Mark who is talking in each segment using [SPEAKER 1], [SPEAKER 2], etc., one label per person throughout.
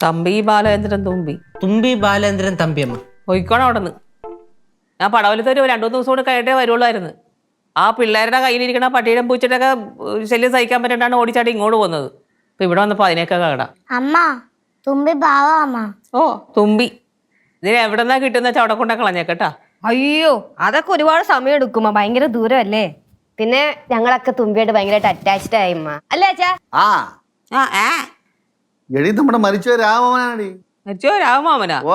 [SPEAKER 1] തമ്പി ബാലചന്ദ്രൻ തുമ്പി.
[SPEAKER 2] തുമ്പി ബാലേന്ദ്രൻ തമ്പിയമ്മ
[SPEAKER 1] പോയിക്കോണം അവിടെ നിന്ന് ഞാൻ പടവലത്തെ ഒരു രണ്ടു മൂന്ന് ദിവസം കൂടെ കഴിഞ്ഞിട്ടേ വരുള്ളായിരുന്നു. ആ പിള്ളേരുടെ കയ്യിലിരിക്കണ പട്ടിയുടെ പൂച്ചയുടെയൊക്കെ ഏഹ്, ശല്യം സഹിക്കാൻ പറ്റാണ്ടാണ് ഓടിച്ചാടി ഇങ്ങോട്ട് പോകുന്നത്. ഇപ്പൊ ഇവിടെ വന്നപ്പോ അതിനൊക്കെ കാണാം
[SPEAKER 3] അമ്മ തുമ്പി പാവ അമ്മ.
[SPEAKER 1] ഓ തുമ്പി. ഇതിന് എവിടെന്നാ കിട്ടുന്ന വെച്ചാൽ അവിടെ കൊണ്ടാ കളഞ്ഞേക്കട്ടാ
[SPEAKER 4] അയ്യോ അതൊക്കെ ഒരുപാട് സമയം എടുക്കുമ്മ. ഭയങ്കര ദൂരമല്ലേ? പിന്നെ ഞങ്ങളൊക്കെ തുമ്പിയായിട്ട് ഭയങ്കരമായിട്ട് അറ്റാച്ച്ഡ് ആയി അമ്മ അല്ലേ അച്ഛാ?
[SPEAKER 5] ആ.
[SPEAKER 1] ആ
[SPEAKER 5] എടി നമ്മുടെ മരിച്ച രാമനാടി
[SPEAKER 1] മരിച്ചോ രാമമാമനാ
[SPEAKER 5] ഓ.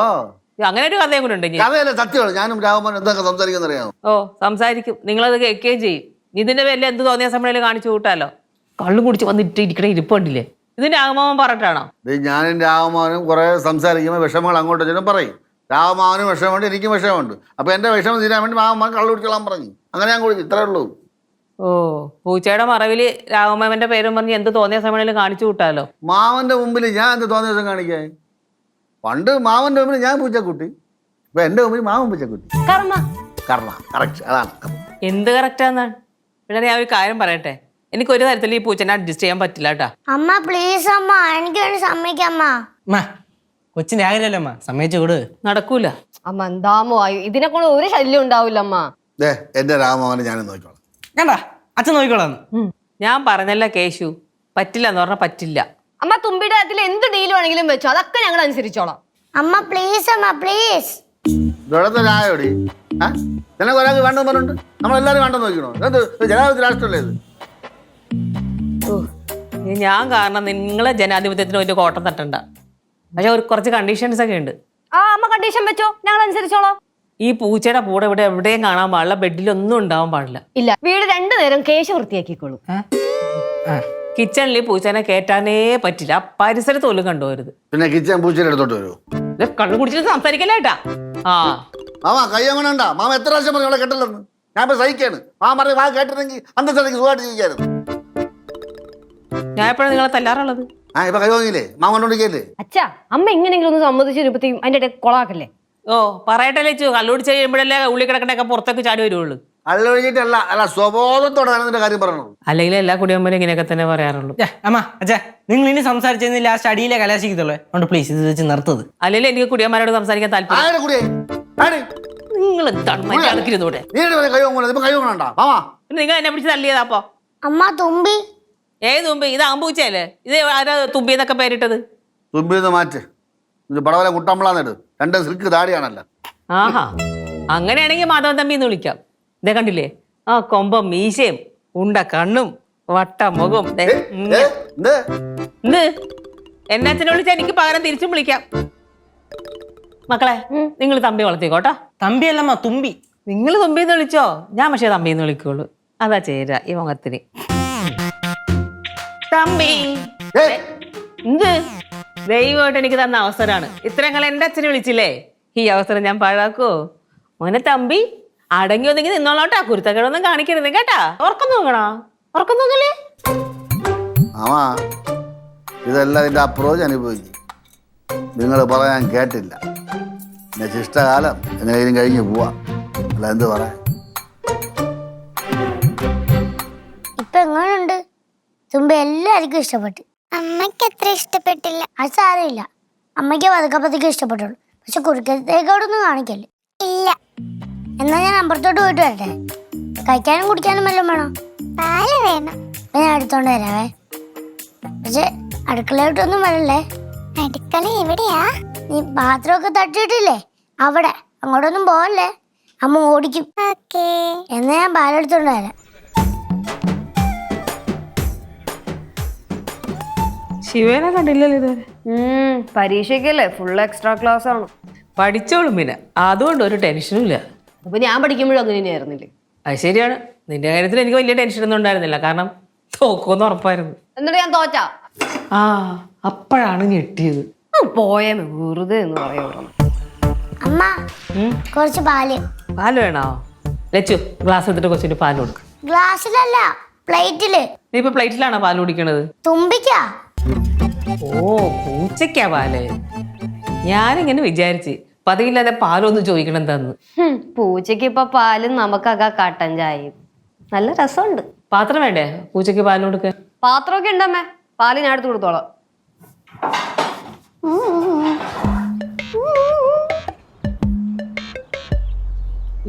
[SPEAKER 1] അങ്ങനെ ഒരു കഥയും കൂടെ ഉണ്ട് ഇനി.
[SPEAKER 5] കഥയല്ലേ സത്യമാണ്. ഞാനും രാമൻ എന്തൊക്കെ സംസാരിക്കുന്ന അറിയാമോ
[SPEAKER 1] ഓ സംസാരിക്കും. നിങ്ങളത് കേൾക്കുകയും ചെയ്യും. ഇതിന്റെ പേരിൽ എന്ത് തോന്നിയ സമയം കാണിച്ചു കൂട്ടാലോ? കള്ളും കുടിച്ച് വന്നിട്ട് ഇരിക്കണ ഇരിപ്പുണ്ടില്ലേ ഇത് രാമമാമൻ പറഞ്ഞിട്ടാണോ?
[SPEAKER 5] ഇത് ഞാനും രാമമാനും കുറെ സംസാരിക്കുമ്പോൾ വിഷമങ്ങൾ അങ്ങോട്ട് ചെല്ലും പറയും. രാമമാവനും വിഷമമുണ്ട് എനിക്കും വിഷമമുണ്ട്. അപ്പൊ എന്റെ വിഷമം തീരാൻ വേണ്ടി മാമൻ കള്ളു കുടിച്ചോളാൻ പറഞ്ഞു. അങ്ങനെ ഞാൻ കുടിച്ചു. ഇത്രേ ഉള്ളൂ.
[SPEAKER 1] ഓ പൂച്ചയുടെ മറവിൽ രാമമാമന്റെ പേരും പറഞ്ഞ് എന്ത് തോന്നിയ സമയം കാണിച്ചു കൂട്ടാലോ?
[SPEAKER 5] മാവന്റെ മുമ്പിൽ ഞാൻ എന്ത് തോന്നിയ ദിവസം കാണിക്കാൻ? പണ്ട് മാവന്റെ മുമ്പിൽ ഞാൻ പൂച്ചക്കുട്ടി. ഇപ്പൊ എന്റെ മുമ്പിൽ മാവൻ പൂച്ചക്കുട്ടി.
[SPEAKER 4] കർമ്മ.
[SPEAKER 5] കർമ്മ കറക്റ്റ് അതാണ്
[SPEAKER 1] എന്ത് കറക്റ്റാന്നാണ് പിന്നെ ഞാൻ ഒരു കാര്യം പറയട്ടെ? എനിക്ക് ഒരു തരത്തിൽ ഈ പൂച്ചനെ അഡ്ജസ്റ്റ് ചെയ്യാൻ പറ്റില്ല കേട്ടാ.
[SPEAKER 3] അമ്മ പ്ലീസ് അമ്മ എനിക്ക് വേണ്ടി സമ്മതിക്കമ്മ
[SPEAKER 2] അമ്മ. കൊച്ചിന്റെ ആഗ്രഹമല്ലേ അമ്മ? സമ്മതിച്ചു കൊടു
[SPEAKER 1] നടക്കൂല.
[SPEAKER 4] അമ്മ എന്താമോ ആയി ഇതിനെ കൊണ്ട് ഒരു ശല്യം ഉണ്ടാവില്ല അമ്മ.
[SPEAKER 5] ദേ എന്റെ രാമമാവനെ ഞാൻ നോക്കിക്കോളാം.
[SPEAKER 2] കണ്ടാ? അച്ഛൻ നോക്കിക്കോളാം
[SPEAKER 1] ഞാൻ പറഞ്ഞല്ല കേശു പറ്റില്ല എന്ന് പറഞ്ഞാൽ പറ്റില്ല.
[SPEAKER 4] അമ്മ തുമ്പിയുടെ കാര്യത്തിൽ എന്ത് ഡീൽ വേണമെങ്കിലും വെച്ചോ അതൊക്കെ ഞങ്ങൾ അനുസരിച്ചോളാം.
[SPEAKER 3] അമ്മ പ്ലീസ് അമ്മ പ്ലീസ്
[SPEAKER 5] ആ നിനക്ക് ഒരാൾക്ക് വേണ്ടെന്ന് പറഞ്ഞിട്ടുണ്ട്? നമ്മളെല്ലാവരും വേണ്ടെന്ന് നോക്കണോ എന്ത്? ജനാധിപത്യ രാഷ്ട്രമല്ലേ ഇത്?
[SPEAKER 1] ഞാൻ കാരണം നിങ്ങളെ ജനാധിപത്യത്തിന് ഒരു കോട്ടം തട്ടണ്ട. പക്ഷെ ഒരു കുറച്ച് കണ്ടീഷൻസ് ഒക്കെ ഉണ്ട്.
[SPEAKER 4] ആ അമ്മ കണ്ടീഷൻ വെച്ചോ ഞങ്ങൾ അനുസരിച്ചോളാം.
[SPEAKER 1] ഈ പൂച്ചയുടെ കൂടെ ഇവിടെ എവിടെയും കാണാൻ പാടില്ല ബെഡിലൊന്നും ഉണ്ടാവാൻ പാടില്ല.
[SPEAKER 4] ഇല്ല വീട് രണ്ടു നേരം കേശ വൃത്തിയാക്കിക്കോളൂ.
[SPEAKER 2] ആ.
[SPEAKER 1] കിച്ചണിൽ പൂച്ചനെ കയറ്റാനേ പറ്റില്ല. ആ പരിസരത്ത് പോലും കണ്ടുപോരുത്
[SPEAKER 5] പിന്നെ കിച്ചൻ പൂച്ചയുടെ അടുത്തോട്ട് വരൂ.
[SPEAKER 1] ഇത് കള്ളു കുടിച്ചിട്ട് സംസാരിക്കല്ലേട്ടാ ആ.
[SPEAKER 5] മാമ കൈ അങ്ങനെ ഉണ്ടാ മാമ എത്ര പ്രാവശ്യം പറഞ്ഞു അവളെ കെട്ടല്ലെന്ന്? ഞാൻ ഇപ്പൊ സഹിക്കാണ്. മാമ പറഞ്ഞ വാ കേട്ടിരുന്നെങ്കിൽ അന്തസ്ഥലത്തേക്ക് സുഖമായിട്ട് ജീവിക്കായിരുന്നു.
[SPEAKER 1] ഞാൻ എപ്പോഴാണ് നിങ്ങളെ തല്ലാറുള്ളത്?
[SPEAKER 5] ആ ഇപ്പൊ കൈ വാങ്ങിയില്ലേ? മാമ കൊണ്ടോണ്ടിരിക്കല്ലേ?
[SPEAKER 4] അച്ഛാ അമ്മ എങ്ങനെയെങ്കിലും ഒന്ന് സമ്മതിച്ചിരുപ്പത്തേക്കും അതിന്റെ ഇടയിൽ കൊളാക്കല്ലേ?
[SPEAKER 1] ഓ പറയട്ടെ ലച്ചു കല്ലൂടി കഴിയുമ്പോഴല്ലേ ഉള്ളി കിടക്കണൊക്കെ പുറത്തേക്ക് ചാടി വരുവുള്ളൂ.
[SPEAKER 5] അല്ലൊഴിഞ്ഞിട്ടല്ല അല്ല സ്വബോധത്തോടെ ഞാൻ നിന്റെ കാര്യം
[SPEAKER 1] അല്ലെങ്കിൽ എല്ലാ കുടിയന്മാരും ഇങ്ങനെയൊക്കെ തന്നെ പറയാറുള്ളൂ.
[SPEAKER 2] ഛെ, അമ്മ അച്ഛാ നിങ്ങൾ ഇനി സംസാരിച്ചതിന് ലാസ്റ്റ് അടിയിലെ കലാശിക്കത്തുള്ളൂ. അതുകൊണ്ട് പ്ലീസ് ഇത് വെച്ച് നിർത്തത്
[SPEAKER 1] അല്ലെങ്കിൽ എനിക്ക് കുടിയന്മാരോട് സംസാരിക്കാൻ താല്പര്യം.
[SPEAKER 5] ആരുടെ കൂടെ? ആര്
[SPEAKER 1] നിങ്ങൾ എന്താണ് മര്യാദക്കിരുന്നൂടെ
[SPEAKER 5] നീ എവിടെ വരെ കൈ വാങ്ങുന്നത് ഇപ്പൊ കൈ വാങ്ങണ്ട മാമാ
[SPEAKER 1] പിന്നെ നിങ്ങൾ എന്നെ പിടിച്ച് തള്ളിയതാപ്പോ
[SPEAKER 3] അമ്മ തുമ്പി.
[SPEAKER 1] ഏത് തുമ്പി? ഇത് ആമ്പൂച്ചയല്ലേ? ഇത് ആരാ തുമ്പി എന്നൊക്കെ പേരിട്ടത്?
[SPEAKER 5] തുമ്പിന്ന് മാറ്റ്. പടവല കുട്ടമ്പളാന്നിട്ട് രണ്ട് സിൽക്ക് താടിയാണല്ലോ.
[SPEAKER 1] ആഹാ അങ്ങനെയാണെങ്കിൽ മാധവൻ തമ്പി എന്ന് വിളിക്കാം. ഇതേ കണ്ടില്ലേ? ആ കൊമ്പം മീശയും ഉണ്ട കണ്ണും വട്ട മുഖം ദേ?
[SPEAKER 5] എന്ത്
[SPEAKER 1] എന്നെ അച്ഛനെ വിളിച്ചാൽ എനിക്ക് പകരം തിരിച്ചും വിളിക്കാം. മക്കളെ നിങ്ങൾ തമ്പി വളർത്തിക്കോട്ടോ
[SPEAKER 2] തമ്പിയല്ലമ്മ തുമ്പി.
[SPEAKER 1] നിങ്ങൾ തുമ്പിന്ന് വിളിച്ചോ? ഞാൻ പക്ഷേ തമ്പിന്ന് വിളിക്കുള്ളൂ. അതാ ചേര ഈ മുഖത്തിന്. തമ്പി. എന്ത് ദൈവമായിട്ട് എനിക്ക് തന്ന അവസരമാണ്. ഇത്രങ്ങൾ എന്റെ അച്ഛനെ വിളിച്ചില്ലേ? ഈ അവസരം ഞാൻ പാഴാക്കോ മോനെ തമ്പി അടങ്ങി ഒന്നെങ്കിൽ നിന്നോളോട്ടാ. കുരുത്തക്കേടൊന്നും കാണിക്കരുത് കേട്ടാ. ഉറക്കം നോക്കണോ ഉറക്കം
[SPEAKER 5] നോക്കല്ലേ ഇതെല്ലാം ഇതിന്റെ അപ്രോച്ച് അനുഭവിച്ചു നിങ്ങൾ പറയാൻ കേട്ടില്ല. പിന്നെ ശിഷ്ടകാലം എങ്ങനെയും കഴിഞ്ഞ് പോവാ. അല്ല എന്ത് പറയാൻ?
[SPEAKER 3] ഇപ്പൊ എങ്ങനെയുണ്ട് തുമ്പ എല്ലാവർക്കും ഇഷ്ടപ്പെട്ടു. അമ്മയ്ക്ക് അത്ര ഇഷ്ടപ്പെട്ടില്ല. അത് സാരമില്ല. അമ്മയ്ക്ക് പതുക്കെ പതുക്കെ ഇഷ്ടപ്പെട്ടുള്ളൂ. പക്ഷെ കുറുക്കത്തേക്കോടൊന്നും കാണിക്കല്ലേ? ഇല്ല. എന്നാ ഞാൻ അമ്പലത്തോട്ട് പോയിട്ട് വരട്ടെ. കഴിക്കാനും കുടിക്കാനും വല്ലതും വേണോ? പാൽ വേണം. ഞാൻ എടുത്തോണ്ട് വരാവേ. പക്ഷെ അടുക്കളയോട്ടൊന്നും വരല്ലേ? അടുക്കള എവിടെയാ? നീ പാത്രമൊക്കെ തട്ടിയിട്ടില്ലേ? അവിടെ. അങ്ങോട്ടൊന്നും പോവല്ലേ? അമ്മ ഓടിക്കും. എന്നാ ഞാൻ പാലെടുത്തോണ്ട് വരാം.
[SPEAKER 1] ശിവനെ കണ്ടില്ലല്ലോ ഇതുവരെ.
[SPEAKER 4] ഉം പരീക്ഷയ്ക്കല്ലേ ഫുൾ എക്സ്ട്രാ ക്ലാസ് ആണ്.
[SPEAKER 1] പഠിച്ചോളും പിന്നെ. അതുകൊണ്ട് ഒരു ടെൻഷനും ഇല്ല.
[SPEAKER 4] അപ്പൊ ഞാൻ പഠിക്കുമ്പോഴും അങ്ങനെ തന്നെയായിരുന്നില്ലേ
[SPEAKER 1] അത് ശരിയാണ്. നിന്റെ കാര്യത്തിൽ എനിക്ക് വലിയ ടെൻഷനൊന്നും ഉണ്ടായിരുന്നില്ല. കാരണം തോക്കുമെന്ന് ഉറപ്പായിരുന്നു.
[SPEAKER 4] എന്നിട്ട് ഞാൻ തോറ്റാ?
[SPEAKER 1] ആ അപ്പോഴാണ് ഞെട്ടിയത്.
[SPEAKER 4] ഉം, വെറുതെ എന്ന് പറയുള്ളൂ
[SPEAKER 3] അമ്മ കുറച്ച് പാൽ.
[SPEAKER 1] പാൽ വേണോ? ലച്ചു ഗ്ലാസ് എടുത്തിട്ട് കൊച്ചിന് പാൽ കൊടുക്കും.
[SPEAKER 3] ഗ്ലാസ്സിലല്ല പ്ലേറ്റിൽ
[SPEAKER 1] നീ ഇപ്പൊ പ്ലേറ്റിലാണോ പാൽ കുടിക്കണത്?
[SPEAKER 3] തുമ്പിക്കാ.
[SPEAKER 1] ഓ പൂച്ചയ്ക്കാ പാൽ. ഞാനിങ്ങനെ വിചാരിച്ച് പതിവില്ലാതെ പാലൊന്ന് ചോദിക്കണം എന്താന്ന്
[SPEAKER 4] ഹും, പൂച്ചയ്ക്ക് ഇപ്പൊ പാലും നമുക്കൊക്കെ കട്ടൻ ചായയും. നല്ല രസമുണ്ട്.
[SPEAKER 1] പാത്രം വേണ്ടേ? പൂച്ചയ്ക്ക് പാൽ കൊടുക്കാൻ
[SPEAKER 4] പാത്രമൊക്കെ ഉണ്ടമ്മേ. പാൽ ഞാൻ എടുത്ത് കൊടുത്തോളാം.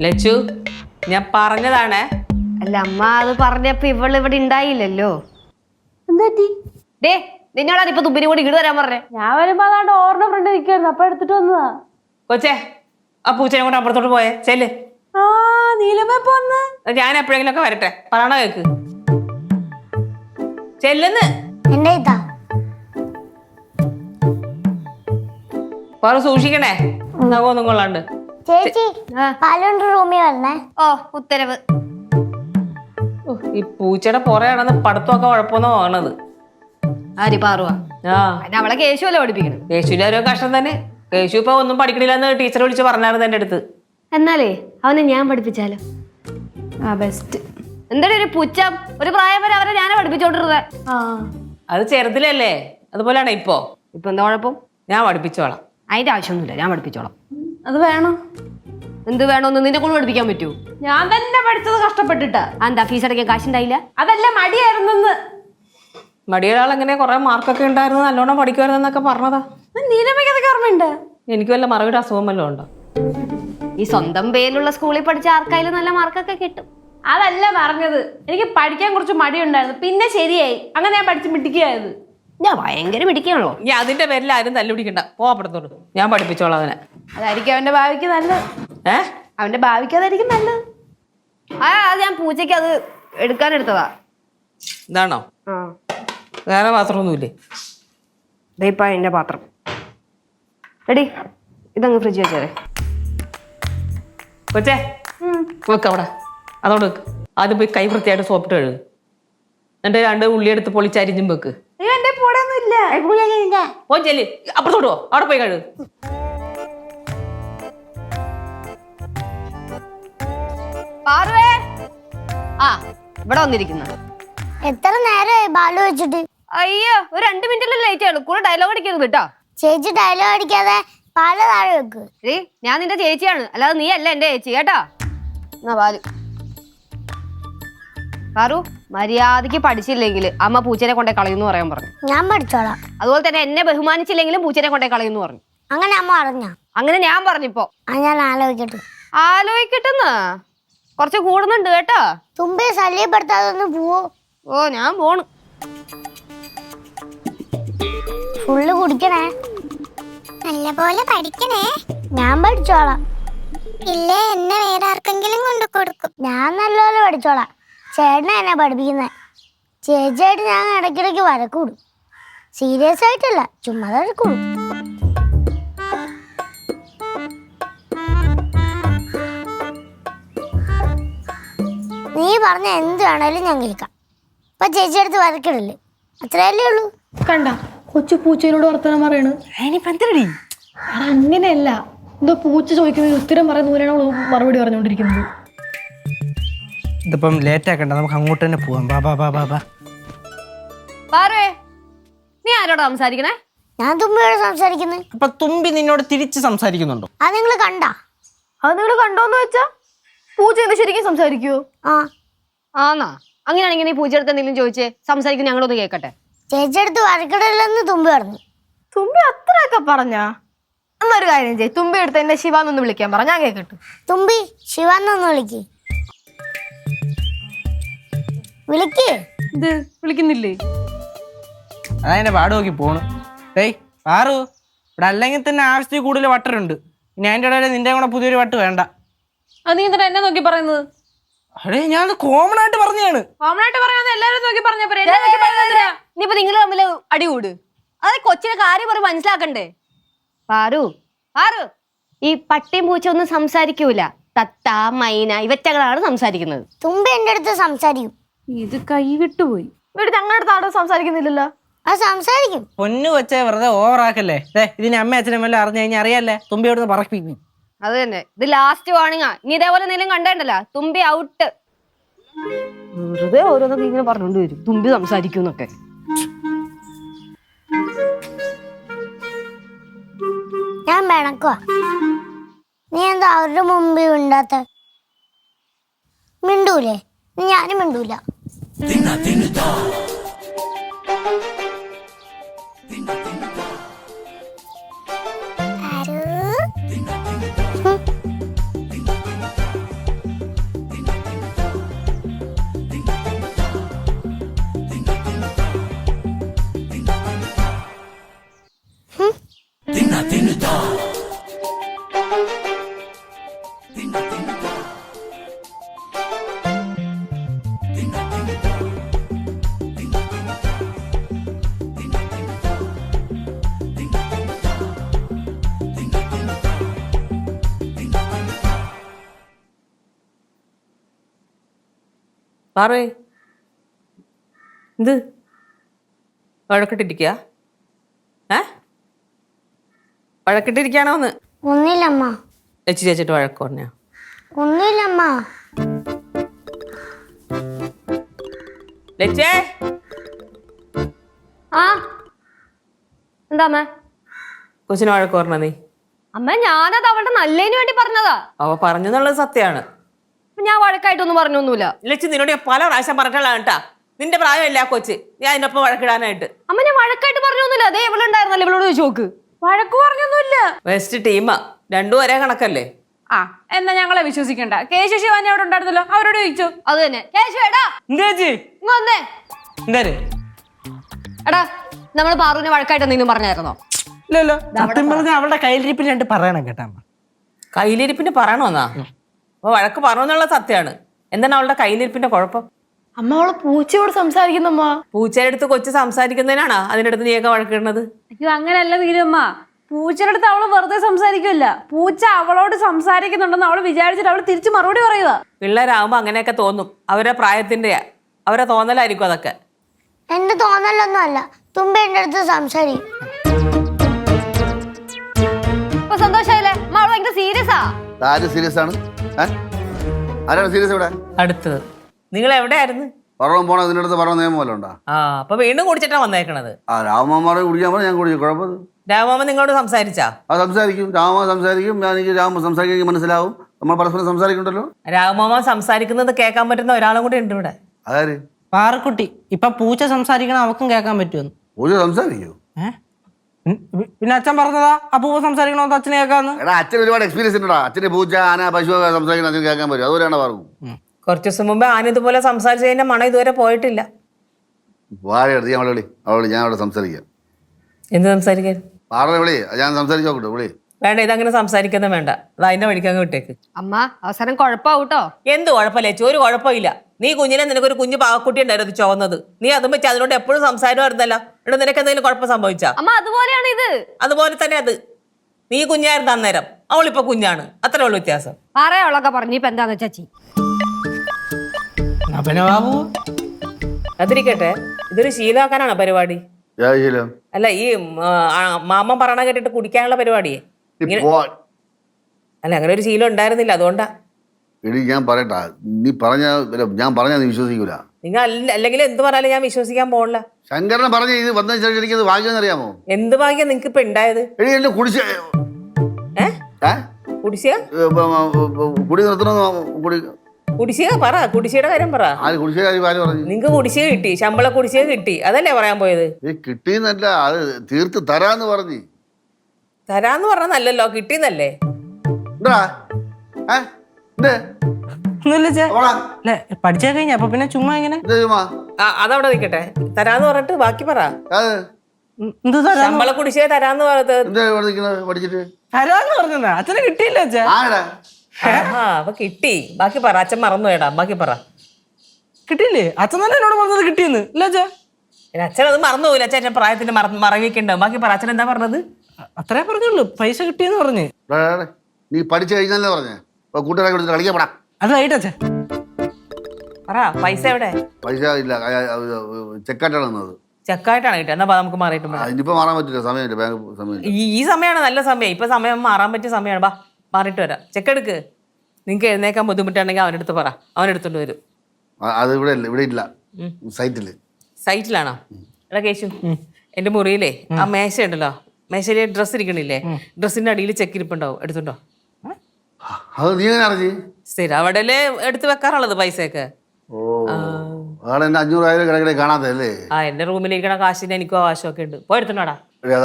[SPEAKER 1] ലച്ചു ഞാൻ പറഞ്ഞതാണേ.
[SPEAKER 4] അല്ല അമ്മ അത് പറഞ്ഞപ്പോ ഇവൾ ഇവിടെ ഉണ്ടായില്ലല്ലോ ഡേ നിന്നോടാണ് ഇപ്പൊ തുമ്പിനും കൂടി ഇട് തരാൻ പറഞ്ഞേ?
[SPEAKER 6] ഞാൻ വരുമ്പോ അതാണ്ട് ഓറിന്റെ ഫ്രണ്ട് നിൽക്കായിരുന്നു അപ്പൊ എടുത്തിട്ട് വന്നതാ.
[SPEAKER 1] കൊച്ചേ ആ പൂച്ചനെ കൊണ്ട് അപ്പുറത്തോട്ട് പോയേ. ചെല്ല്.
[SPEAKER 6] ആ നീലമ്മ വന്ന്?
[SPEAKER 1] ഞാൻ എപ്പോഴെങ്കിലും ഒക്കെ വരട്ടെ. പറയണ കേക്ക്. ചെല്ലുന്ന്.
[SPEAKER 3] എന്റെ ഇതാ.
[SPEAKER 1] പറ സൂക്ഷിക്കണേ. നഖമൊന്നും കൊള്ളാണ്ട്.
[SPEAKER 3] ചേച്ചി പാലുണ്ട് റൂമിൽ വരണേ.
[SPEAKER 4] ഓ ഉത്തരവ്.
[SPEAKER 1] ഈ പൂച്ചയുടെ പുറയാണെന്ന് പടത്തൊക്കെ കുഴപ്പമെന്ന് തോന്നണത്
[SPEAKER 4] ആര് പാറുവാ
[SPEAKER 1] ആ.
[SPEAKER 4] അതിന് അവളെ കേശുവല്ലേ പഠിപ്പിക്കണം
[SPEAKER 1] കേശുവിന്റെ ഒരു കഷ്ടം തന്നെ. കേശു ഇപ്പൊ ഒന്നും പഠിക്കണില്ലെന്ന് ടീച്ചർ വിളിച്ച് പറഞ്ഞായിരുന്നു എന്റെ അടുത്ത്.
[SPEAKER 4] എന്നാലേ അവനെ ഞാൻ പഠിപ്പിച്ചാലോ?
[SPEAKER 6] ആ ബെസ്റ്റ്
[SPEAKER 4] എന്തായാലും ഒരു പുച്ഛം? ഒരു പ്രായം വരെ അവരെ ഞാനാ പഠിപ്പിച്ചോണ്ടിരുന്നത്
[SPEAKER 6] ആ.
[SPEAKER 1] അത് ചെറുതിലല്ലേ? അതുപോലെയാണ് ഇപ്പോ.
[SPEAKER 4] ഇപ്പൊ എന്താ കുഴപ്പം?
[SPEAKER 1] ഞാൻ പഠിപ്പിച്ചോളാം.
[SPEAKER 4] അതിന്റെ ആവശ്യമൊന്നുമില്ല ഞാൻ പഠിപ്പിച്ചോളാം.
[SPEAKER 6] അത് വേണം?
[SPEAKER 4] എന്ത് വേണമെന്ന് നിന്നെ കൊണ്ട് പഠിപ്പിക്കാൻ പറ്റൂ.
[SPEAKER 6] ഞാൻ തന്നെ പഠിച്ചത് കഷ്ടപ്പെട്ടിട്ടാ.
[SPEAKER 4] എന്താ ഫീസ് അടയ്ക്കാൻ കാശുണ്ടായില്ല?
[SPEAKER 6] അതല്ല മടിയായിരുന്നെന്ന്
[SPEAKER 1] മടിയൊരാൾ അങ്ങനെ കുറെ മാർക്കൊക്കെ ഉണ്ടായിരുന്നു നല്ലോണം പഠിക്കുമായിരുന്നൊക്കെ പറഞ്ഞതാ.
[SPEAKER 6] നീലമ്മയ്ക്ക് അതൊക്കെ ഓർമ്മയുണ്ട്.
[SPEAKER 1] എനിക്ക് വല്ല മറവിയുടെ അസുഖം വല്ലതും ഉണ്ടോ?
[SPEAKER 4] ഈ സ്വന്തം പേരിലുള്ള സ്കൂളിൽ പഠിച്ച ആർക്കായാലും നല്ല മാർക്കൊക്കെ കിട്ടും.
[SPEAKER 6] അതല്ല പറഞ്ഞത്. എനിക്ക് പഠിക്കാൻ കുറച്ച് മടി ഉണ്ടായിരുന്നു പിന്നെ ശരിയായി. അങ്ങനെ ഞാൻ പഠിച്ച് മിടിക്കുകയായത്
[SPEAKER 4] ഞാൻ ഭയങ്കര മിടിക്കുകയാണല്ലോ
[SPEAKER 1] ഇനി അതിന്റെ പേരിൽ ആരും തല്ലുപിടിക്കണ്ട പോകപ്പെടുത്തോളൂ ഞാൻ പഠിപ്പിച്ചോളാം അവനെ.
[SPEAKER 6] അതായിരിക്കും അവന്റെ ഭാവിക്ക് നല്ലത്.
[SPEAKER 1] ഏ?
[SPEAKER 6] അവന്റെ ഭാവിക്ക് അതായിരിക്കും നല്ലത്.
[SPEAKER 4] ആ അത് ഞാൻ പൂച്ചയ്ക്ക് അത് എടുക്കാൻ എടുത്തതാ.
[SPEAKER 1] ഇതാണോ?
[SPEAKER 4] ആ.
[SPEAKER 1] വേറെ പാത്രമൊന്നുമില്ലേ?
[SPEAKER 4] ദയപ്പാ എന്റെ പാത്രം. എടി ഇതങ്ങ് ഫ്രിഡ്ജ് വെച്ചേരെ.
[SPEAKER 1] കൊച്ചേ വെക്ക് അവിടെ. അതോട് വെക്ക്. ആദ്യം പോയി കൈ വൃത്തിയായിട്ട് സോപ്പിട്ട് കഴുകും. എന്നിട്ട് രണ്ട് ഉള്ളി എടുത്ത് പൊളിച്ചരിഞ്ഞും വെക്ക്. ചെല്ല്. അപ്പുറത്തോട്ട് പോ. അവിടെ പോയി കഴുകു.
[SPEAKER 4] ഇവിടെ വന്നിരിക്കുന്നു.
[SPEAKER 3] എത്ര നേരമായി ബാലു വെച്ചിട്ട്?
[SPEAKER 4] അയ്യോ ഒരു രണ്ട് മിനിറ്റ് ലേറ്റ് ആയുള്ളൂ. കൂടെ ഡയലോഗ് അടിക്കരുത് കേട്ടോ.
[SPEAKER 3] ചേച്ചി ഡയലോഗ് അടിക്കാതെ പാൽ താഴെ വെക്ക്
[SPEAKER 4] ഞാൻ നിന്റെ ചേച്ചിയാണ്. അല്ലാതെ നീ അല്ല എന്റെ ചേച്ചി കേട്ടോ? എന്നാ പാൽ പാറു മര്യാദയ്ക്ക് പഠിച്ചില്ലെങ്കിൽ അമ്മ പൂച്ചനെ കൊണ്ടേ കളയുന്നു പറയാൻ പറഞ്ഞു.
[SPEAKER 3] ഞാൻ പഠിച്ചോളാം.
[SPEAKER 4] അതുപോലെ തന്നെ എന്നെ ബഹുമാനിച്ചില്ലെങ്കിലും പൂച്ചനെ കൊണ്ടേ കളയുന്നു പറഞ്ഞു.
[SPEAKER 3] അങ്ങനെ അമ്മ അറിഞ്ഞ
[SPEAKER 4] അങ്ങനെ ഞാൻ പറഞ്ഞിപ്പോ.
[SPEAKER 3] ഞാൻ ആലോചിക്കട്ടെ
[SPEAKER 4] ആലോചിക്കട്ടെന്ന്. കുറച്ച് കൂടുന്നുണ്ട് കേട്ടോ.
[SPEAKER 3] തുമ്പയെ ശല്യപ്പെടുത്താതെ ഒന്ന് പോവോ?
[SPEAKER 4] ഓ ഞാൻ പോണു.
[SPEAKER 3] ഫുള്ള് കുടിക്കണേ?
[SPEAKER 7] നല്ല പോലെ പഠിക്കണേ.
[SPEAKER 3] ഞാൻ പഠിച്ചോളാം.
[SPEAKER 7] ഇല്ലേ എന്നെ വേറെ ആർക്കെങ്കിലും കൊണ്ടു കൊടുക്കും.
[SPEAKER 3] ഞാൻ നല്ലപോലെ പഠിച്ചോളാം. ചേട്ടനെ എന്നെ പഠിപ്പിക്കുന്നത് ചേച്ചിയായിട്ട് ഞാൻ ഇടയ്ക്കിടയ്ക്ക് വരക്കൂടും. സീരിയസ് ആയിട്ടല്ല ചുമ്മാ വരക്കൂടും. നീ പറഞ്ഞ എന്ത് വേണേലും ഞാൻ കേൾക്കാം. ഇപ്പൊ ചേച്ചി അടുത്ത് വരക്കിടില്ലേ അത്രയല്ലേ ഉള്ളൂ.
[SPEAKER 6] കണ്ട? കൊച്ചു പൂച്ചയിലൂടെ വർത്തമാനം പറയണ്. എടാ, അങ്ങനെയല്ല. എന്തോ പൂച്ച ചോദിക്കുന്നത് ഉത്തരം പറയുന്ന പോലെയാണ് അവൾ മറുപടി പറഞ്ഞുകൊണ്ടിരിക്കുന്നത്.
[SPEAKER 2] ഇതിപ്പം ലേറ്റ് ആക്കണ്ട. നമുക്ക് അങ്ങോട്ട് തന്നെ പോവാം. ബാ ബാ ബാ ബാ ബാ.
[SPEAKER 4] നീ ആരോടാ സംസാരിക്കണേ?
[SPEAKER 3] ഞാൻ തുമ്പിയോട് സംസാരിക്കുന്നു.
[SPEAKER 2] അപ്പൊ തുമ്പി നിന്നോട് തിരിച്ച് സംസാരിക്കുന്നുണ്ടോ?
[SPEAKER 3] അത് നിങ്ങൾ കണ്ട.
[SPEAKER 6] അത് നിങ്ങൾ കണ്ടോന്ന് വെച്ചാ പൂച്ച എന്ത് ശരിക്കും സംസാരിക്കുവോ?
[SPEAKER 3] ആ.
[SPEAKER 4] ആന്നാ. അങ്ങനെയാണെങ്കിൽ നീ പൂച്ചയുടെ എന്തെങ്കിലും ചോദിച്ചേ സംസാരിക്കും ഞങ്ങളൊന്ന് കേൾക്കട്ടെ.
[SPEAKER 3] ചേച്ചി അടുത്ത് വരക്കിടില്ലെന്ന് തുമ്പി പറഞ്ഞു
[SPEAKER 6] തുമ്പി അത്രയൊക്കെ പറഞ്ഞാ? എന്നൊരു കാര്യം ചെയ് തുമ്പി എടുത്ത് എന്നെ ശിവാന്നൊന്ന് വിളിക്കാൻ പറ. ഞാൻ കേക്കട്ടു.
[SPEAKER 3] തുമ്പി ശിവാന്നൊന്ന് വിളിക്ക്. വിളിക്ക്.
[SPEAKER 6] ഇത് വിളിക്കുന്നില്ലേ?
[SPEAKER 2] അതതിന്റെ പാട് നോക്കി പോണു. ഡേയ് പാറു. ഇവിടെ അല്ലെങ്കിൽ തന്നെ ആവശ്യത്തിൽ കൂടുതൽ വട്ടറുണ്ട് ഇനി അതിന്റെ ഇടയിൽ നിന്റെ കൂടെ പുതിയൊരു വട്ട് വേണ്ട.
[SPEAKER 6] അത് നീ എന്താ എന്നെ നോക്കി പറയുന്നത്?
[SPEAKER 2] അടേ ഞാൻ കോമൺ ആയിട്ട് പറഞ്ഞാണ്
[SPEAKER 6] കോമൺ ആയിട്ട് പറയാന്ന് എല്ലാരും നോക്കി പറഞ്ഞപ്പോ
[SPEAKER 4] ഇനിയിപ്പോ നിങ്ങൾ തമ്മിൽ അടി കൂട്. അത് കൊച്ചിനെ കാര്യം പറഞ്ഞ് മനസ്സിലാക്കണ്ടേ? പാറു. പാറു. ഈ പട്ടിയും പൂച്ച ഒന്നും സംസാരിക്കൂല. തത്ത മൈന ഇവറ്റകളാണ് സംസാരിക്കുന്നത്.
[SPEAKER 3] തുമ്പ എന്റെ അടുത്ത് സംസാരിക്കും.
[SPEAKER 6] ഇത് കൈ വിട്ടുപോയി ഇവിടെ ഞങ്ങളുടെ അടുത്ത് ആടോ സംസാരിക്കുന്നില്ലല്ലോ.
[SPEAKER 3] അത് സംസാരിക്കും.
[SPEAKER 2] പൊന്നു വെച്ചേ വെറുതെ ഓവറാക്കല്ലേ? ദേ ഇതിന് അമ്മ അച്ഛനും വല്ല അറിഞ്ഞു കഴിഞ്ഞാൽ അറിയാല്ലേ? തുമ്പി അവിടുന്ന് പറപ്പിക്കും.
[SPEAKER 4] അത് തന്നെ. ഇത് ലാസ്റ്റ് വാണിങ്ങാ ഇനി ഇതേപോലെ എന്തെങ്കിലും കണ്ടേണ്ടല്ല? തുമ്പി ഔട്ട് വെറുതെ ഓരോന്നൊക്കെ ഇങ്ങനെ പറഞ്ഞോണ്ട് വരും. തുമ്പി സംസാരിക്കുന്നൊക്കെ
[SPEAKER 3] ഞാൻ പിണക്കുവാ. നീ എന്താ അവരുടെ മുമ്പിൽ ഉണ്ടാത്ത മിണ്ടൂലേ? ഞാനും മിണ്ടൂല.
[SPEAKER 1] തിന്ന തിന്നുത തിന്ന പാറേ. എന്ത്? വഴക്കിട്ടിരിക്കുക ഏ? വഴക്കിട്ടിരിക്കുകയാണോ ഒന്ന്
[SPEAKER 3] ഒന്നില്ലമ്മ
[SPEAKER 1] ലച്ചു ചേച്ചിട്ട് വഴക്ക് പറഞ്ഞോ?
[SPEAKER 3] ഒന്നുമില്ലമ്മ.
[SPEAKER 1] ലച്ചേ
[SPEAKER 4] ആ എന്താ അമ്മ?
[SPEAKER 1] കൊച്ചിന് വഴക്ക് പറഞ്ഞ നീ?
[SPEAKER 4] അമ്മ ഞാനത് അവളുടെ നല്ലതിന് വേണ്ടി പറഞ്ഞതാ.
[SPEAKER 1] അവ പറഞ്ഞെന്നുള്ളത് സത്യമാണ്.
[SPEAKER 4] ഞാൻ വഴക്കായിട്ടൊന്നും പറഞ്ഞൊന്നുമില്ല.
[SPEAKER 1] ലച്ചു നിന്നോട് ഞാൻ പല പ്രാവശ്യം പറഞ്ഞിട്ടുള്ള കേട്ടാ. നിന്റെ പ്രായമല്ല ആ കൊച്ച്? ഞാൻ അതിനൊപ്പം വഴക്കിടാനായിട്ട്.
[SPEAKER 4] അമ്മ ഞാൻ വഴക്കായിട്ട് പറഞ്ഞൊന്നുമില്ല. അതേ ഇവളുണ്ടായിരുന്നല്ലോ. ഇവളോട് ചോദിച്ചു നോക്ക്.
[SPEAKER 8] വഴക്കു പറഞ്ഞൊന്നുമില്ല.
[SPEAKER 1] വെസ്റ്റ് ടീമാ രണ്ടു ഒരേ കണക്കല്ലേ?
[SPEAKER 8] ആ എന്നാ ഞങ്ങളെ വിശ്വസിക്കണ്ട. കേശു ശിവാനി അവിടെ ഉണ്ടായിരുന്നല്ലോ അവരോട് ചോദിച്ചു?
[SPEAKER 4] അത് തന്നെ. കേശുവേടാ
[SPEAKER 2] എന്താ ചേച്ചി
[SPEAKER 4] ഇങ്ങ് വന്നേ.
[SPEAKER 2] എന്തായാലും
[SPEAKER 4] എടാ നമ്മൾ പാറുവിനെ വഴക്കായിട്ട് എന്തെങ്കിലും പറഞ്ഞായിരുന്നോ?
[SPEAKER 2] ഇല്ലല്ലോ സത്യം പറഞ്ഞ അവളുടെ കയ്യിലിരിപ്പിന് രണ്ട് പറയണം കേട്ടാ
[SPEAKER 1] കയ്യിലിരിപ്പിന് പറയണോന്നാ അപ്പൊ വഴക്ക് പറഞ്ഞെന്നുള്ള സത്യമാണ്. എന്താണ് അവളുടെ കയ്യിലിരിപ്പിന്റെ കുഴപ്പം?
[SPEAKER 6] അമ്മ അവളെ പൂച്ചയോട് സംസാരിക്കുന്നമ്മ
[SPEAKER 1] പൂച്ചയുടെ അടുത്ത് കൊച്ചു സംസാരിക്കുന്നതിനാണോ അതിന്റെ അടുത്ത് നീയൊക്കെ വഴക്കിടുന്നത്?
[SPEAKER 8] അയ്യോ അങ്ങനെയല്ല തീരുമ്മ പൂച്ചയുടെ അടുത്ത് അവൾ വെറുതെ സംസാരിക്കില്ല പൂച്ച അവളോട് സംസാരിക്കുന്നുണ്ടെന്ന് അവൾ വിചാരിച്ചിട്ട് അവൾ തിരിച്ചു മറുപടി പറയുക.
[SPEAKER 1] പിള്ളേരാകുമ്പോൾ അങ്ങനെയൊക്കെ തോന്നും. അവരെ പ്രായത്തിന്റെ അവരെ തോന്നലായിരിക്കും അതൊക്കെ.
[SPEAKER 3] എന്റെ തോന്നലൊന്നും അല്ല. തുമ്പ എന്റെ അടുത്ത് സംസാരിക്കും
[SPEAKER 4] ഇപ്പൊ സന്തോഷായില്ലേ? അമ്മ അവൾ ഭയങ്കര സീരിയസാ
[SPEAKER 5] ആര് സീരിയസ് ആണ്? ഏ? ആരാണ് സീരിയസ് ഇവിടെ?
[SPEAKER 1] അടുത്തത്. നിങ്ങൾ എവിടെയായിരുന്നു
[SPEAKER 5] പറവം പോണ ഇതിന്റെ അടുത്ത് പറഞ്ഞ നിയമം വല്ലതും ഉണ്ടോ?
[SPEAKER 1] ആ അപ്പൊ വീണ്ടും കുടിച്ചിട്ടാ വന്നേക്കണത്.
[SPEAKER 5] ആ രാമമാരെ കുടിക്കാൻ പറഞ്ഞാൽ ഞാൻ കുടിക്കും. കുഴപ്പമില്ല.
[SPEAKER 1] രാമമാമ നിങ്ങളോട് സംസാരിച്ചാ?
[SPEAKER 5] ആ സംസാരിക്കും. രാമ സംസാരിക്കും. ഞാൻ എനിക്ക് രാമ സംസാരിക്കാൻ എനിക്ക് മനസ്സിലാവും. നമ്മൾ പരസ്പരം സംസാരിക്കണ്ടല്ലോ
[SPEAKER 1] രാമമാമ സംസാരിക്കുന്നത് കേൾക്കാൻ പറ്റുന്ന ഒരാളും കൂടി ഉണ്ട് ഇവിടെ.
[SPEAKER 5] അതാര്
[SPEAKER 2] പാറക്കുട്ടി. ഇപ്പൊ പൂച്ച സംസാരിക്കണ അവക്കും കേൾക്കാൻ പറ്റുമെന്ന്.
[SPEAKER 5] പൂച്ച സംസാരിക്കൂ?
[SPEAKER 2] ഏ? ഉം, പി- പിന്നെ അച്ഛൻ പറഞ്ഞതാ? അപ്പൂപ്പ സംസാരിക്കണോ അച്ഛനെ കേൾക്കാന്ന്.
[SPEAKER 5] എടാ അച്ഛൻ ഒരുപാട് എക്സ്പീരിയൻസ് ഉണ്ടോ അച്ഛന്റെ പൂച്ച ആന പശു ഒക്കെ സംസാരിക്കുന്ന അച്ഛൻ കേൾക്കാൻ പറ്റും. അതുപോലെയാണ് പറഞ്ഞു
[SPEAKER 1] കുറച്ച് ദിവസം മുമ്പ് ആന ഇതുപോലെ സംസാരിച്ചു കഴിഞ്ഞാൽ മണം ഇതുവരെ പോയിട്ടില്ല.
[SPEAKER 5] ഞാൻ അവളെ വിളി. അവളെ വിളി ഞാൻ അവിടെ സംസാരിക്കാം.
[SPEAKER 1] എന്ത് സംസാരിക്കാൻ?
[SPEAKER 5] പാറ വിളി ഞാൻ സംസാരിച്ച് നോക്കട്ടെ വിളി.
[SPEAKER 1] വേണ്ട ഇതങ്ങനെ സംസാരിക്കുന്ന വേണ്ട. അത് അതിന്റെ വഴിക്കങ്ങ് വിട്ടേക്ക്.
[SPEAKER 4] അമ്മ അവസാനം കുഴപ്പാവൂട്ടോ
[SPEAKER 1] എന്ത് കുഴപ്പമില്ല ചേച്ചി ഒരു കുഴപ്പമില്ല. നീ കുഞ്ഞിനെ നിനക്കൊരു കുഞ്ഞു പാവക്കുട്ടി ഉണ്ടായിരുന്നു ഇത് ചുവന്നത്. നീ അതും വെച്ച് അതിനോട് എപ്പോഴും സംസാരമായിരുന്നല്ലോ ഇവിടെ നിനക്ക് എന്തെങ്കിലും കുഴപ്പം സംഭവിച്ചാ?
[SPEAKER 4] അമ്മ അതുപോലെയാണ് ഇത്.
[SPEAKER 1] അതുപോലെ തന്നെ അത്. നീ കുഞ്ഞായിരുന്നു അന്നേരം. അവളിപ്പോ കുഞ്ഞാണ്. അത്രേ ഉള്ളൂ വ്യത്യാസം.
[SPEAKER 4] പറയാനുള്ളൊക്കെ പറഞ്ഞു. ഇപ്പൊ എന്താന്ന് വെച്ചാ
[SPEAKER 2] എന്നാ പിന്നെ ബാബു
[SPEAKER 1] അതിരിക്കട്ടെ ഇതൊരു ശീലമാക്കാനാണോ പരിപാടി? അല്ല ഈ മാമൻ പറയണ കേട്ടിട്ട് കുടിക്കാനുള്ള പരിപാടിയെ? അല്ല അങ്ങനെ ഒരു ശീലം ഉണ്ടായിരുന്നില്ല അതുകൊണ്ടാ.
[SPEAKER 5] എടി ഞാൻ പറയട്ടാ. നീ പറഞ്ഞ ഞാൻ പറഞ്ഞാൽ നീ വിശ്വസിക്കൂല.
[SPEAKER 1] നിങ്ങൾ അല്ല അല്ലെങ്കിൽ എന്ത് പറഞ്ഞാലും ഞാൻ വിശ്വസിക്കാൻ പോണില്ല.
[SPEAKER 5] ശങ്കരനെ പറഞ്ഞ ഇത് വന്ന ശേഷം എനിക്കത് ഭാഗ്യം അറിയാമോ?
[SPEAKER 1] എന്ത് ഭാഗ്യം നിങ്ങൾക്ക് ഇപ്പൊ ഉണ്ടായത്?
[SPEAKER 5] എടി എന്റെ കുടിശ്ശ
[SPEAKER 1] ഏ?
[SPEAKER 5] ബ- കുടി നിർത്തണമെന്ന് കുടി
[SPEAKER 1] കുടിശ്ശിക പറ കുടിശ്ശിയുടെ കാര്യം പറ.
[SPEAKER 5] ആര് കുടിശ്ശിക കാര്യം ആര് പറഞ്ഞു?
[SPEAKER 1] നിങ്ങക്ക് കുടിശ്ശിക കിട്ടി ശമ്പള കുടിശ്ശിക കിട്ടി അതല്ലേ പറയാൻ പോയത്?
[SPEAKER 5] കിട്ടിന്നല്ല കിട്ടിയെന്നല്ല അത് തീർത്ത് തരാന്ന് പറഞ്ഞു.
[SPEAKER 1] തരാന്ന് പറഞ്ഞതല്ലല്ലോ കിട്ടിന്നല്ലേ
[SPEAKER 5] എന്താ? ഏ എന്തേ?
[SPEAKER 2] ഒന്നുമില്ല ചേ.
[SPEAKER 5] ഓളാ
[SPEAKER 2] അല്ലെ പഠിച്ചാ കഴിഞ്ഞ അപ്പൊ പിന്നെ ചുമ്മാ ഇങ്ങനെ.
[SPEAKER 5] എന്താ ചുമ്മാ?
[SPEAKER 1] ആ അതവിടെ നിൽക്കട്ടെ. തരാന്ന് പറഞ്ഞിട്ട് ബാക്കി പറ.
[SPEAKER 5] അത്?
[SPEAKER 2] ഉം, എന്ത് തരാന്ന്
[SPEAKER 1] ശമ്പള കുടിശ്ശിക തരാന്ന് പറഞ്ഞത്?
[SPEAKER 5] എന്താ ഇവിടെ നിൽക്കുന്നത് പഠിച്ചിട്ട്?
[SPEAKER 2] തരാന്ന് പറഞ്ഞതാ അച്ഛനെ കിട്ടിയില്ല അച്ഛാ
[SPEAKER 1] ആഹാ അപ്പൊ കിട്ടി. ബാക്കി പറ അച്ഛൻ മറന്നു വേടാ ബാക്കി പറ.
[SPEAKER 2] കിട്ടില്ലേ അച്ഛൻ തന്നെ എന്നോട് പറഞ്ഞത് കിട്ടിയെന്ന്. ഇല്ല അച്ഛാ.
[SPEAKER 1] അച്ഛൻ അത് മറന്നു പോയില്ല അച്ഛൻ പ്രായത്തിന്റെ മറ മറവിക്കുണ്ടാവും ബാക്കി പറ അച്ഛൻ എന്താ പറഞ്ഞത്?
[SPEAKER 2] അത്രേ പറഞ്ഞുള്ളൂ. പൈസ കിട്ടിയെന്ന് പറഞ്ഞ്.
[SPEAKER 5] നീ പഠിച്ചു കഴിഞ്ഞല്ലേ പറഞ്ഞേ? അപ്പൊ കൂട്ടുകാരെ കൊടുത്ത് കളിക്കാൻ പോടാ.
[SPEAKER 2] അത് അച്ഛാ.
[SPEAKER 1] പറ പൈസ എവിടെ?
[SPEAKER 5] പൈസ ഇല്ല. ചെക്കായിട്ടാണ് വന്നത്.
[SPEAKER 1] ചെക്കായിട്ടാണ് കിട്ടുക എന്നാ ബാ, നമുക്ക് മാറിയിട്ട്
[SPEAKER 5] ഇനിയിപ്പോ മാറാൻ പറ്റില്ല. സമയമില്ല. ബാങ്ക് സമയമില്ല.
[SPEAKER 1] ഈ ഈ സമയമാണ് നല്ല സമയം. ഇപ്പൊ സമയം മാറാൻ പറ്റിയ സമയമാണ്. ബാ. മാറിയിട്ട് വരാം. ചെക്കെടുക്ക് നിങ്ങൾക്ക് എഴുന്നേക്കാൻ ബുദ്ധിമുട്ടാണെങ്കിൽ അവന്റെ അടുത്ത് പറ. അവനെടുത്തോണ്ട് വരും.
[SPEAKER 5] അത് ഇവിടെ ഇല്ല ഇവിടെ ഇല്ല. സൈറ്റിൽ
[SPEAKER 1] സൈറ്റിലാണോ എടാ കേശു എന്റെ മുറിയിലേ ആ മേശ ഉണ്ടല്ലോ. മേശയിലെ ഡ്രസ്സ് ഇരിക്കണില്ലേ? ഡ്രസ്സിന്റെ അടിയിൽ ചെക്കിരിപ്പുണ്ടാവും എടുത്തുണ്ടോ
[SPEAKER 5] അത് നീ എങ്ങനെ അറിഞ്ഞ്?
[SPEAKER 1] സ്ഥിരം അവിടെ എടുത്ത് വെക്കാറുള്ളത് പൈസയൊക്കെ?
[SPEAKER 5] ഓ എന്നെ അഞ്ഞൂറായിരം കിടക്കിടെ കാണാത്തല്ലേ
[SPEAKER 1] ആ എന്റെ റൂമിലിരിക്കണ കാശിന് എനിക്കും ആവശ്യമൊക്കെ ഉണ്ട്. പോയി എടുത്തോണ്ടാടാ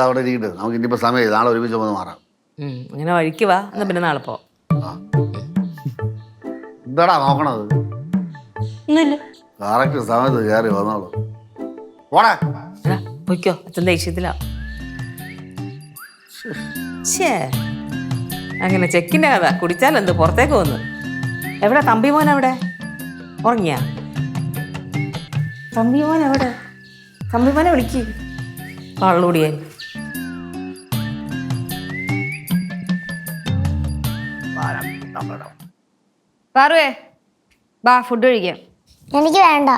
[SPEAKER 5] അവിടെ ഇരിക്കട്ടെ നമുക്ക് ഇനിയിപ്പോ സമയം നാളെ ഒരുമിച്ച് മാറാം.
[SPEAKER 1] അങ്ങനെ വഴിക്ക് വാ. എന്നാ പിന്നെ നാളെ പോ
[SPEAKER 5] എന്താടാ നോക്കണത്?
[SPEAKER 2] ഒന്നുമില്ല.
[SPEAKER 5] കറക്റ്റ് സമയത്ത് കയറി വന്നോളൂ. പോടാ
[SPEAKER 1] എടാ പൊയ്ക്കോ. അച്ഛൻ ദേഷ്യത്തിലാ. ഛേ അങ്ങനെ ചെക്കിന്റെ കഥ. കുടിച്ചാലെന്ത് പുറത്തേക്ക് വന്ന് എവിടെ തമ്പി മോൻ എവിടെ ഉറങ്ങിയ? തമ്പി മോൻ എവിടെ? തമ്പി മോനെ വിളിക്ക്. കള്ളുടിയാൻ
[SPEAKER 4] പാറുവേ. ബാ ഫുഡ് കഴിക്കാം.
[SPEAKER 3] എനിക്ക് വേണ്ട.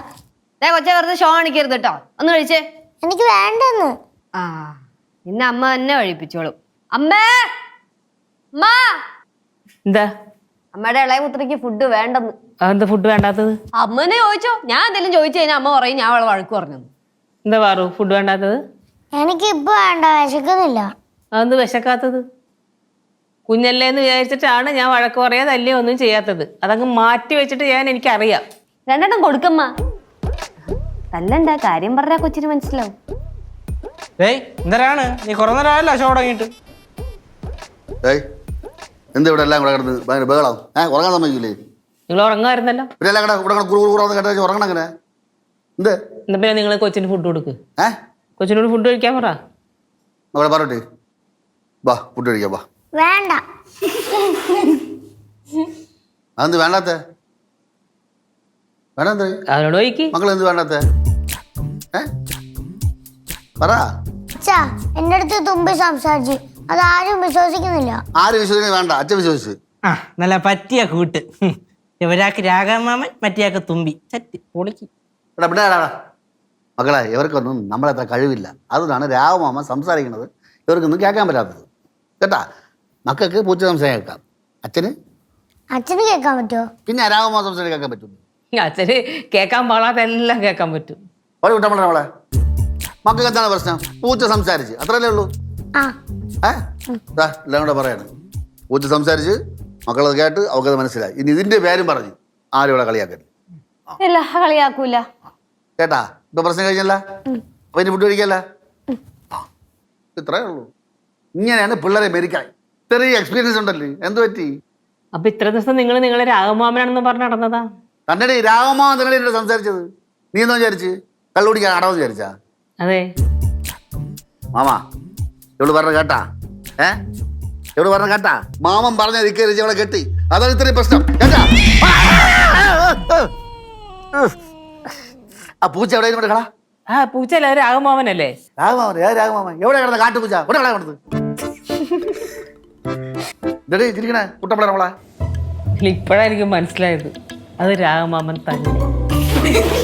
[SPEAKER 4] ദേ കൊച്ചെ വെറുതെ ഷോ കാണിക്കരുത് കേട്ടോ ഒന്ന് കഴിച്ചേ.
[SPEAKER 3] എനിക്ക് വേണ്ടെന്ന്.
[SPEAKER 4] ആ ഇന്ന് അമ്മ തന്നെ കഴിപ്പിച്ചോളും അമ്മേ! അമ്മ!
[SPEAKER 1] എന്താ?
[SPEAKER 4] അമ്മയുടെ ഇളയ പുത്രിക്ക് ഫുഡ് വേണ്ടെന്ന്.
[SPEAKER 1] എന്താ ഫുഡ് വേണ്ടാത്തത്?
[SPEAKER 4] അമ്മനെ ചോദിച്ചോ? ഞാൻ എന്തെങ്കിലും ചോദിച്ചു കഴിഞ്ഞാൽ അമ്മ പറയും ഞാൻ അവളെ വഴക്ക് പറഞ്ഞു
[SPEAKER 1] എന്താ പാറു ഫുഡ് വേണ്ടാത്തത്?
[SPEAKER 3] എനിക്ക് ഇപ്പൊ വേണ്ട വിശക്കുന്നില്ല.
[SPEAKER 1] അതെന്ത് വിശക്കാത്തത്? കുഞ്ഞല്ലേ എന്ന് വിചാരിച്ചിട്ടാണ് ഞാൻ വഴക്ക് പറയാ അല്ലേ ഒന്നും ചെയ്യാത്തത്. അതങ്ങ് മാറ്റി വെച്ചിട്ട് ഞാൻ എനിക്കറിയാം.
[SPEAKER 4] രണ്ടെണ്ണം കൊടുക്കമ്മ. തല്ലണ്ട കാര്യം പറഞ്ഞാ കൊച്ചിന് മനസ്സിലാവും.
[SPEAKER 2] ഏയ് എന്തരാണ്? നീ കുറേ നേരമല്ല ഷോ തുടങ്ങിയിട്ട്
[SPEAKER 5] ഏയ് എന്ത് ഇവിടെ എല്ലാം കൂടെ കിടന്ന് ഭയങ്കര ബഹളം ഏഹ് ഉറങ്ങാൻ സമ്മതിക്കില്ലേ
[SPEAKER 1] നിങ്ങൾ ഉറങ്ങാമായിരുന്നല്ലോ?
[SPEAKER 5] പിന്നെ എല്ലാം കൂടെ ഇവിടെ കുറു കൂറാന്ന് കേട്ടാ ഉറങ്ങണം അങ്ങനെ. എന്ത്?
[SPEAKER 1] എന്നാ പിന്നെ നിങ്ങൾ കൊച്ചിന് ഫുഡ് കൊടുക്ക്. കൊച്ചിനോട് ഫുഡ് കഴിക്കാൻ പറ.
[SPEAKER 5] അവിടെ വാ ഫുഡ് കഴിക്കാം വാ.
[SPEAKER 3] വേണ്ട.
[SPEAKER 5] അതെന്ത് വേണ്ടാത്ത? വേണ്ടാത്ത?
[SPEAKER 1] അവനോട് ചോദിക്ക്.
[SPEAKER 5] മക്കൾ എന്ത് വേണ്ടാത്ത പറ.
[SPEAKER 3] അച്ഛാ എന്റെ അടുത്ത് തുമ്പി സംസാരിച്ചു. അതാരും വിശ്വസിക്കുന്നില്ല.
[SPEAKER 5] ആര് വിശ്വസിക്കുന്നത് വേണ്ട. അച്ഛൻ വിശ്വസിച്ചു.
[SPEAKER 2] ആ നല്ല പറ്റിയ കൂട്ട്. ഹും. ഒരാൾക്ക് രാഘവമാമൻ മറ്റേയാൾക്ക് തുമ്പി. സെറ്റ് പൊളിക്ക്.
[SPEAKER 5] എടാ പിന്നെ എടാ, എടാ. മക്കളെ ഇവർക്കൊന്നും നമ്മളത്ര കഴിവില്ല. അതുകൊണ്ടാണ് രാവമാമ സംസാരിക്കുന്നത്. ഇവർക്കൊന്നും കേൾക്കാൻ പറ്റാത്തത്. കേട്ടാ? മക്കൾക്ക് പൂച്ച സംസാരം കേൾക്കാം. അച്ഛന്?
[SPEAKER 3] അച്ഛന് കേൾക്കാൻ പറ്റുമോ?
[SPEAKER 5] പിന്നെ അരാമോ സംസാരം കേൾക്കാൻ പറ്റും
[SPEAKER 1] അച്ഛന് കേൾക്കാൻ പാടാത്ത എല്ലാം കേൾക്കാൻ പറ്റും.
[SPEAKER 5] വിട്ടാ നമ്മളെ നമ്മളെ മക്കൾക്ക് എന്താണ് പ്രശ്നം? പൂച്ച സംസാരിച്ച്. അത്രല്ലേ ഉള്ളൂ?
[SPEAKER 3] ആ.
[SPEAKER 5] ഏ? ദാ, എല്ലാം കൂടെ പറയാണ്. പൂച്ച സംസാരിച്ച് മക്കളത് കേട്ട് അവക്കത് മനസ്സിലായി. ഇനി ഇതിന്റെ പേരും പറഞ്ഞു ആരും ഇവിടെ കളിയാക്കരുത്.
[SPEAKER 4] ഇല്ല കളിയാക്കൂല.
[SPEAKER 5] കേട്ടാ? ഇപ്പൊ പ്രശ്നം കഴിഞ്ഞല്ല? അപ്പൊ ഇനി ഫുഡ് കഴിക്കല്ല? ഇത്രേ ഉള്ളൂ. ഇങ്ങനെയാണ് പിള്ളേരെ മെരിക്കാൻ ഇത്രയും എക്സ്പീരിയൻസ് ഉണ്ടല്ലേ? എന്ത് പറ്റി?
[SPEAKER 1] അപ്പൊ ഇത്ര ദിവസം നിങ്ങൾ നിങ്ങളെ രാഘമാമനാണെന്ന് പറഞ്ഞ് നടന്നതാ?
[SPEAKER 5] തന്റെ രാഘമാമ നിങ്ങളെ എന്നോട് സംസാരിച്ചത്. നീ എന്താ വിചാരിച്ച്? കള്ളുപിടിക്കാൻ അടവെന്ന് വിചാരിച്ചാ?
[SPEAKER 1] അതെ.
[SPEAKER 5] മാമാ ഇവൾ പറഞ്ഞ കേട്ടാ? ഏ? ഇവൾ പറഞ്ഞ കേട്ടാ? മാമൻ പറഞ്ഞ ഇക്കരി അവളെ കെട്ടി. അതാണ് ഇത്രയും പ്രശ്നം. കേട്ടാ? ആ പൂച്ച എവിടെ കളാ?
[SPEAKER 1] ആ പൂച്ചല്ല രാഘമാമനല്ലേ
[SPEAKER 5] രാഘമാമൻ ഏ രാഘമാമൻ എവിടെ കിടന്ന കാട്ടുപൂച്ച? എവിടെ കളയാ കിടന്നത്?
[SPEAKER 1] എനിക്ക് മനസ്സിലായത്. അത് രാഘവമാമൻ തന്നെ.